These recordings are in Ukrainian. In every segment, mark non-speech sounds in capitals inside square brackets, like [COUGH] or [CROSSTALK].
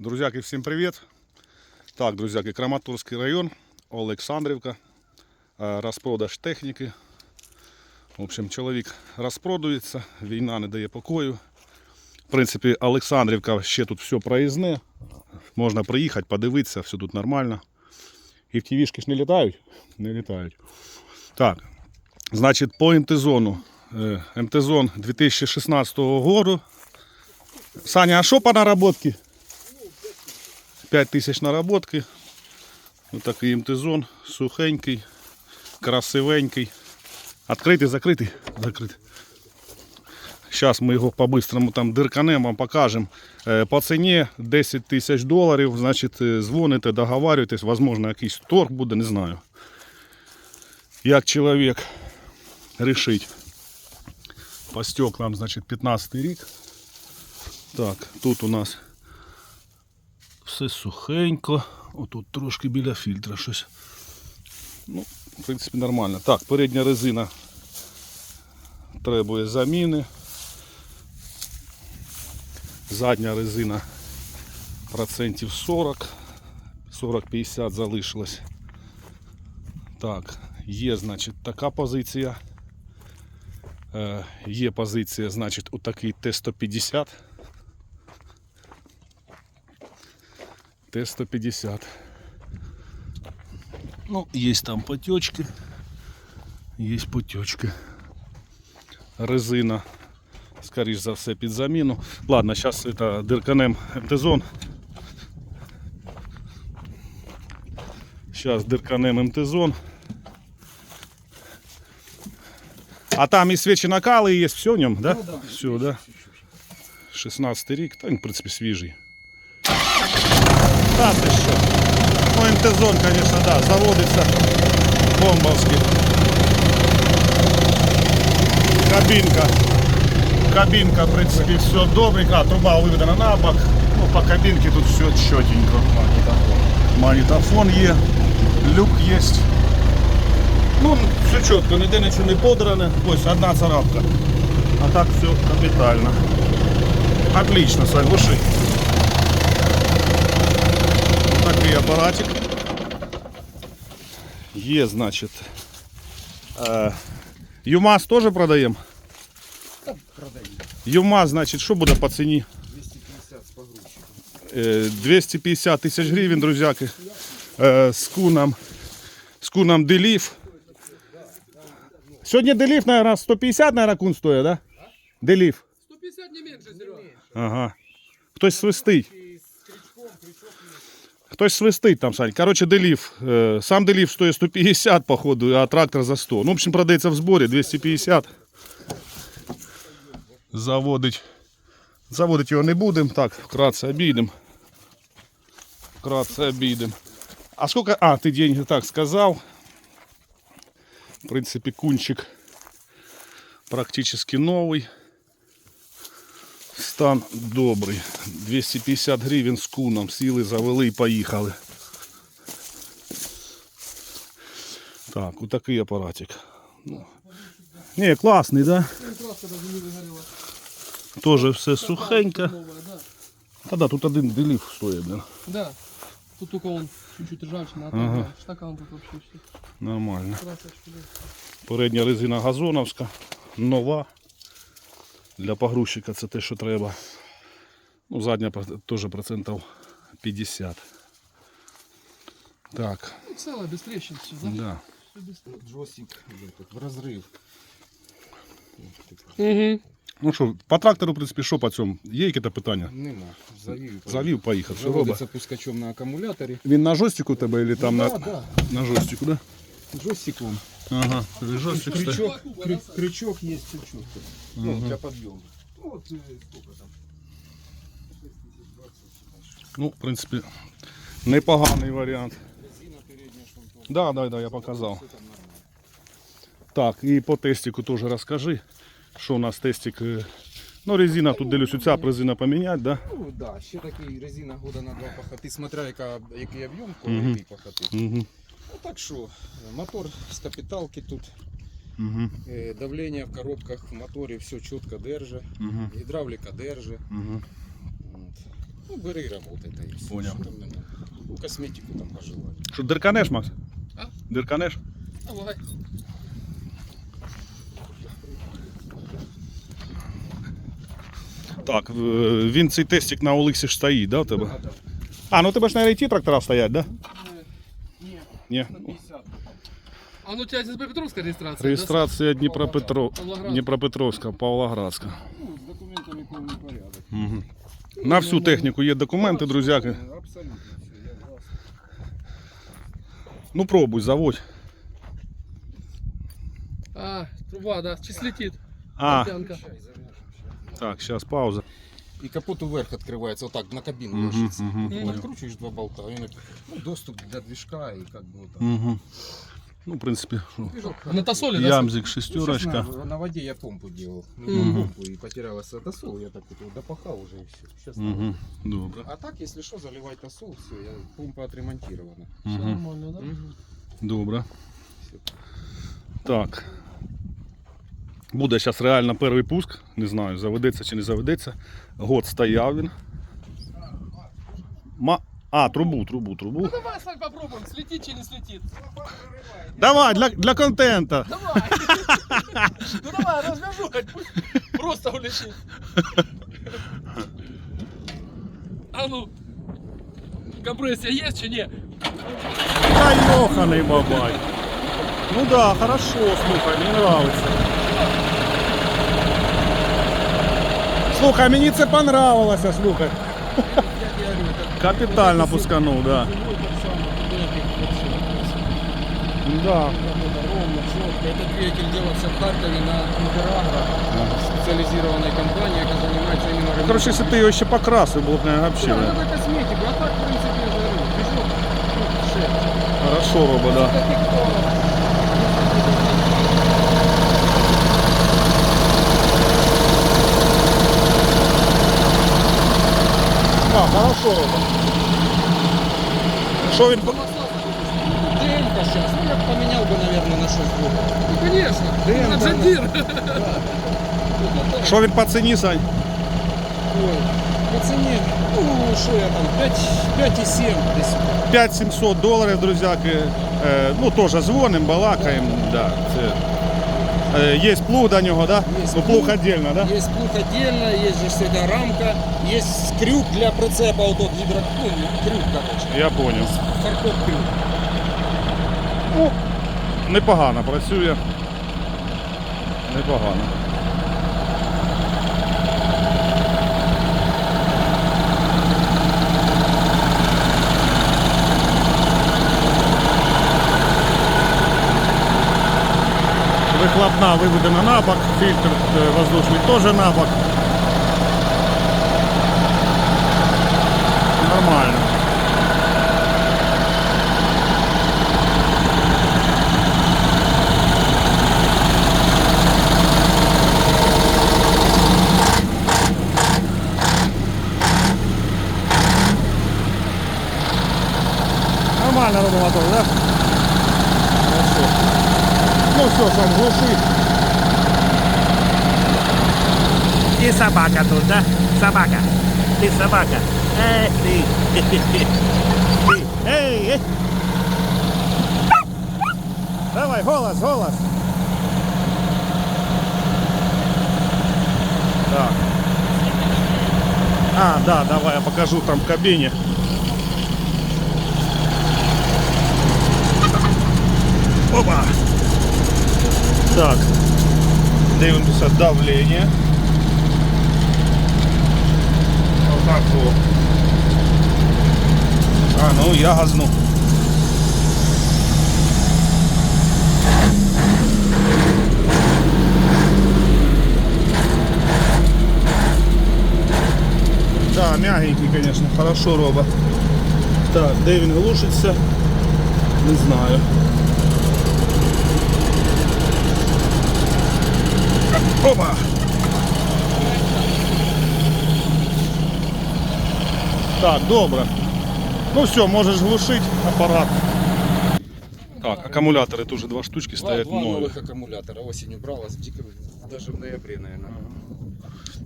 Друзяки, всім привіт. Так, друзяки, Краматорський район, Олександрівка, Е, розпродаж техніки. В общем, чоловік розпродується, війна не дає покою. В принципі, Олександрівка ще тут все проїзне. Можна приїхати, подивитися, все тут нормально. І в ТВшки ж не літають? Не літають. Так, значить, по МТ-зону. МТ-зон 2016 року. Саня, а що по наработки? 5 тисяч наработки. Ось такий МТ-зон, сухенький, красивенький. Откритий, закритий? Закритий. Зараз ми його по-бистрому там дирканемо, вам покажемо. Е, По ціні 10 тисяч доларів. Значить, е, дзвоните, договарюєтесь, можливо, якийсь торг буде, не знаю. Як чоловік рішить. По стеклам, значить, 15 рік. Так, тут у нас все сухенько. Отут трошки біля фільтра щось. Ну, в принципі, нормально. Так, передня резина требує заміни. Задня резина процентів 40. 40-50 залишилось. Так, є, значить, така позиція. Е, є позиція, значить, отакий Т-150. Т-150. Ну, есть там потечки. Есть потечки. Резина, скоріш за все, під заміну. Ладно, зараз это дирканем МТ-зон. Сейчас дирканем МТ-зон. А там і свічі накали є, все в ньому, да? Ну, да. Все, да? 16 рік, та він, в принципі, свіжий. Та ти? Ну, МТ-зон, звісно, да, заводиться бомбовський. Кабінка. Кабінка, в принципі, все добренько. А, труба виведена на бок. Ну, по кабінці тут все чотенько. Магнітофон є, люк є. Ну, все чітко, ніде нічого не подране. Ось одна царапка. А так все капітально. Отлично, глуши. Такий апаратик. Є, значить. Е, ЮМАЗ теж продаємо. Продаємо. ЮМАЗ, значить, що буде по ціні? 250 з погрузчиком. Е, 250 тисяч гривень, друзяки. Е, З куном, з куном Делів. Сьогодні Делів, мабуть, 150, мабуть, кун стоїть, да? Делів. 150 не менше, Серега. Ага. Хтось свистить. Хтось свистить там, Сань. Короче, делів. Е, Сам делів стоїть 150, походу, а трактор за 100. Ну, в общем, продається в зборі 250. Заводить. Заводить його не будемо. Так, вкратце обійдемо. Вкратце обійдемо. А сколько... А, ти деньги так сказав. В принципі, кунчик практически новий. Стан добрий. 250 гривень з куном. Сіли, завели і поїхали. Так, отакий апаратик. Ну. Ні, класний, да? Не вигоріла. Тоже все сухенько. Та да, тут один делів стоїть, блин. Да. Тут только он чуть-чуть ржавчина, а так Ага. штакан тут вообще все. Нормально. Передня резина газоновська, нова. Для погрузчика це те, що треба. Ну, задня теж процентів 50. Так, Ну, целое, без трещин все, да? да. Все без этот, в розрив. Угу. Ну що, по трактору, в принципі, що по цьому? Є якісь питання? Нема. Завів. Завів, поїхав. Що робить? Заводиться пускачом на акумуляторі. Він на жостику у тебе или там да, на, да. на жостику, да? Джойстиком. Ага, стоїть. Крючок, крю- крючок є чуть-чуть. Ну, для подъема. Ну, вот э, сколько там? Ну, в принципі, непоганий варіант. Да, да, да, я показав. Так, і по тестику теж розкажи, що у нас тестик. е, Ну, резина, тут дивлюсь, ця резина поміняти, да? Ну, да, ще такий резина года на два пахати, смотря яка, який об'єм, коли який пахати. Угу. Ну так що, мотор з капіталки тут, Угу. е, давлення в коробках, в моторі все чітко держить, Угу. гідравліка держить. Угу. От. Ну, бери работай, та і все. Понял. Що там не надо? Ну, косметику там пожелай. Що, дирканеш, Макс? А? Дирканеш? Давай. Так, е, він цей тестик на Олексі ж стоїть, да, у тебе? А, ну у тебе ж на RT трактора стоять, да? Ні. Ні. На 50. А ну тебя здесь Петровская регистрация? Реєстрація Дніпропетро... Дніпропетровська, Павлоградська. Ну, з документами повний порядок. Угу. На всю техніку є документи, друзяки. Абсолютно все, я вас. Ну пробуй, заводь. А, труба, да, чись летит. А, Пьянка. так, зараз пауза. І капот уверх відкривається, отак на кабіну Мгм, ложиться. мгм, понял. Відкручуєш два болта, він як, ну, доступ для движка і як би отак. Угу. Ну, в принципі, що, Движок На тосоле, да? ямзик, Ну, щас шестерочка. на, на воде я помпу делал. Мгм. Помпу и потерялась тосол, я так вот его допахал уже и все. Сейчас Угу. Добре. А так, если что, заливай тосол, все, я, помпа отремонтирована. Все Угу. нормально, да? Добре. Всё. Так. Буде зараз реально перший пуск. Не знаю, заведеться чи не заведеться. Год стояв він. Ма... А, трубу, трубу, трубу. Ну давай, Славь, попробуем, слетит или не слетит. Давай, для, для контента. Давай. [LAUGHS] Ну давай, развяжу, пусть просто улетит. А ну, компрессия есть чи не? Та йоханий бабай. Ну да, хорошо, слухай, мені нравится. Слухай, мені це понравилося, слухай. Я говорю, это Капітально пусканув, да. зимой так само, никаких вообще вопросов. Да. Работа ровно, четко. Этот двигатель делался в Харькове на Нидерагро, специализированной компании, которая занимается именно ремонтом. Короче, якщо ти його ще покрасив, було б не Да, вообще. да. надо косметику, а так, в принципе, я говорю, движок, ну, шеф. Хорошо робить, да. Таких тонов. А, хорошо робить. Що він по- ДМка сейчас, ну я б поменял бы, наверное, на 6 год. Ну конечно, Да, на да, Джандир. [LAUGHS] Що він по ціні, Сань? Ой, по цене, ну, что я там, 5, 5,7 десь. 5700 доларів, друзяки. Е, ну, теж дзвонимо, балакаємо. Да, це... Е, є плуг до нього, да? Є ну, плуг плуг. віддільно, да? Есть плуг отдельно, есть же всегда рамка, есть крюк для прицепа, вот тот гидро, ну, крюк, короче. Я понял. Фаркоп крюк. Ну, непогано працює. Непогано. Вихлопна виведена на бок, фільтр е, воздушний теж на бок. Нормально. Нормально робимо мотор, да? Все, Сань, глуши. И собака тут, да? Собака. Ты собака. Эх ты. Ты. Эй, эй. Давай, голос, голос. Так. А, да, давай я покажу там в кабине. Опа. Так. Дивимося давление. Отак о. А, ну я газну. Да, мягенький, конечно, хорошо робот. Так, де він глушиться? Не знаю. Опа! Так, добре. Ну все, можеш глушити апарат. Так, акумулятори теж два штучки Два, стоять два нові. новых аккумулятора осенью бралась, дико, даже в ноябре, наверное.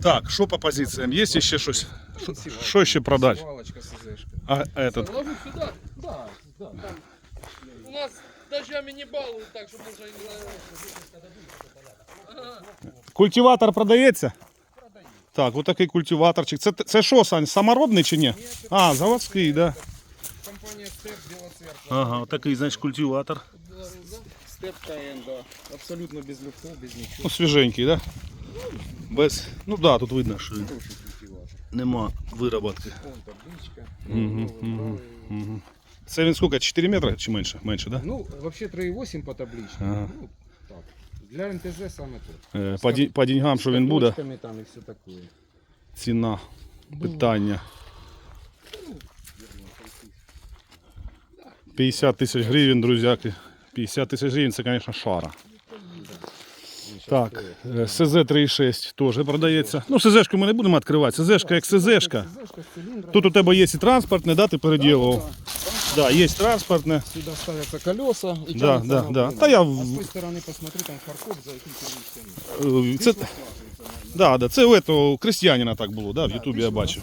Так, що по позиціям? Є ще щось? Що- Що ще продати? Свалочка СЗшка. А этот, Ложу сюда. Да, да, там. У нас дождями не балуют так, что можно и культиватор продається? Так, отакий культиваторчик. Це, це що, Сань, саморобний чи ні? А, заводський, да. Компания Степ Біла Церква. Ага, отакий, значить, культиватор. Степ КН, да. Абсолютно без люфтов, без нічого. Ну, свіженький, да? Без. Ну да, тут видно, що нема вироботки. Вон табличка. Угу. Це він скільки, 4 метри чи менше? Менше, да? Ну, вообще 3,8 по табличке. Ага. Ну. Для МТЗ саме то. Е, По, ді- по деньгам, що він буде, Точками там і все таке. ціна, питання. 50 тисяч гривень, друзяки. 50 тисяч гривень, це, звісно, шара. Так, е, СЗ-36 теж продається. Ну, СЗшку ми не будемо відкривати. СЗшка як СЗшка. Тут у тебе є і транспортне, да, ти переділував. Да, є транспортне. Сюда ставятся колеса и Да, тянется да, на да. Та я А в- с той стороны посмотри, там фаркоп за ти Е, Це, да, да, це у этого крестьянина так було, да, в Ютубі я бачив.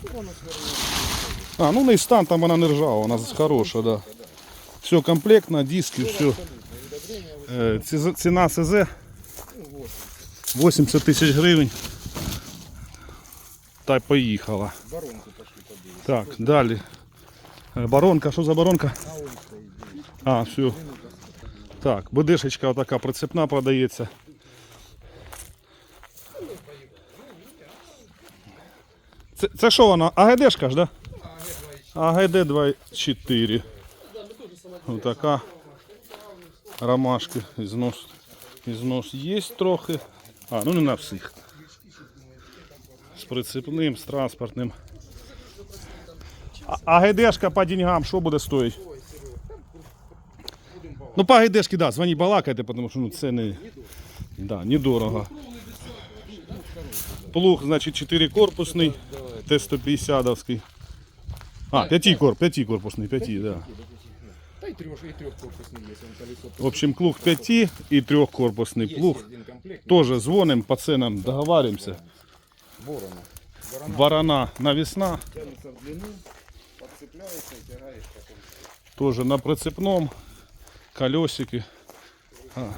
А, ну не стан там вона не ржава, вона хороша, да. Все комплектно, диски, все. Е, ці- Ціна СЗ 80 тисяч гривень. Та й поїхала. Воронку пошли подивись. Так, далі. Баронка, що за баронка? А, все. Так, БДшечка отака прицепна продається. Це, це що вона? АГДшка ж, да? АГД 24. Отака. Ромашки. Ізнос. Ізнос є трохи. А, ну не на всіх. З прицепним, з транспортним. А- ГДшка по деньгам що буде стоїти? Ну, по ГДшки, да, звони балакайте, тому що ну, це не, да, недорого. Плуг, значить, 4 корпусний, Т-150-овський. А, 5 корп, 5 корпусний, 5, да. Та й трьох, і трьох корпусний є, он колесо. В общем, плуг 5 і 3 корпусний плуг. Тоже дзвоним, по ценам договариваемся. ворона. Барана навесна, тянется в длину, подцепляется и тягаешь потом. тоже на прицепном, колесики. А,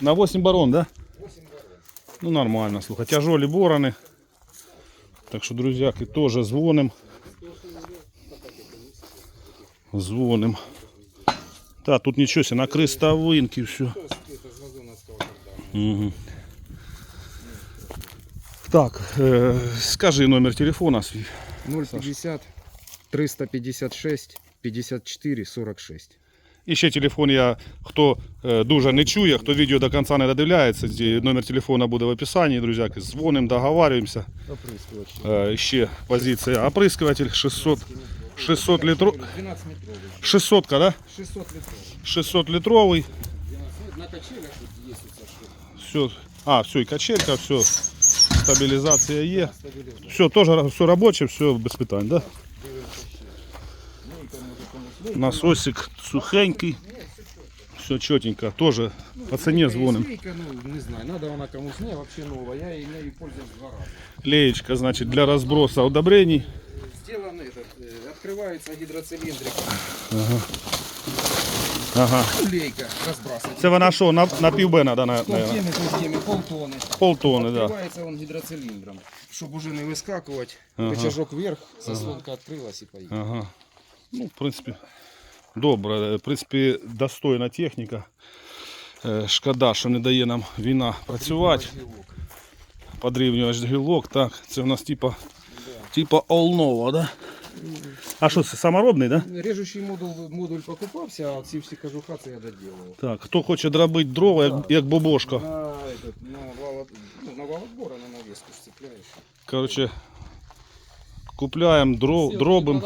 на 8 барон, да? Ну нормально, слухай, тяжелі борони. Так що, друзяки, теж дзвоним. Дзвоним. Та тут нічого себе, на крестовинки все. Это с газоновского карта. Угу. Так, е, скажи номер телефона свій. 050 356 54 46. І ще телефон я, хто е, дуже не чує, хто відео до кінця не додивляється, ді- номер телефона буде в описанні, друзяки. Дзвонимо, договарюємося. Опрыскивач. Е, ще позиція оприскуватель 600, 600 літров, 12 метровый. 600, да? 600 литров. 600 літровий. 12. На качелях тут есть вот что. Все. А, все, і качелька, все. Стабілізація є. Стабилизатор. Все, теж все робоче, все без питань, да? Насосик сухенький. Все чотенько. Тоже по цене звоним. Лейка, ну, не знаю, надо она кому-то. Не, вообще новая. Я ею пользуюсь два раза. Леечка, значит, для разброса удобрений. Сделан этот, э, открывается гидроцилиндрик. Ага. Лейка разбрасывать. Це вона що, на, на півбена, да, на, на, Полтеми, полтеми, полтоны. полтони, да. Открывается он гидроцилиндром. Чтобы уже не выскакивать. Ага. Рычажок вверх, заслонка открылась и поехала. Ага. Ну, в принципі, добре. В принципі, достойна техніка. Е, Шкода, що не дає нам війна працювати. Подрівнювач гілок, так. Це у нас типа, типа All Nova, да? А що, це саморобний, да? Режущий модуль, модуль покупався, а ці всі кажуха це я доделал. Так, хто хоче дробити дрова, як, як бобошка. На, этот, на, вал, ну, на вал отбора на навеску ж. Короче, купляємо дров, дробим.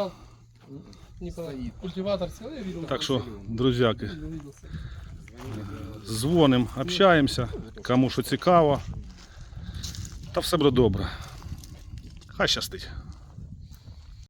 Не. Культиватор целый, я. Так що, друзяки, дзвонимо, общаємося, кому що цікаво. Та все буде добре. Хай щастить.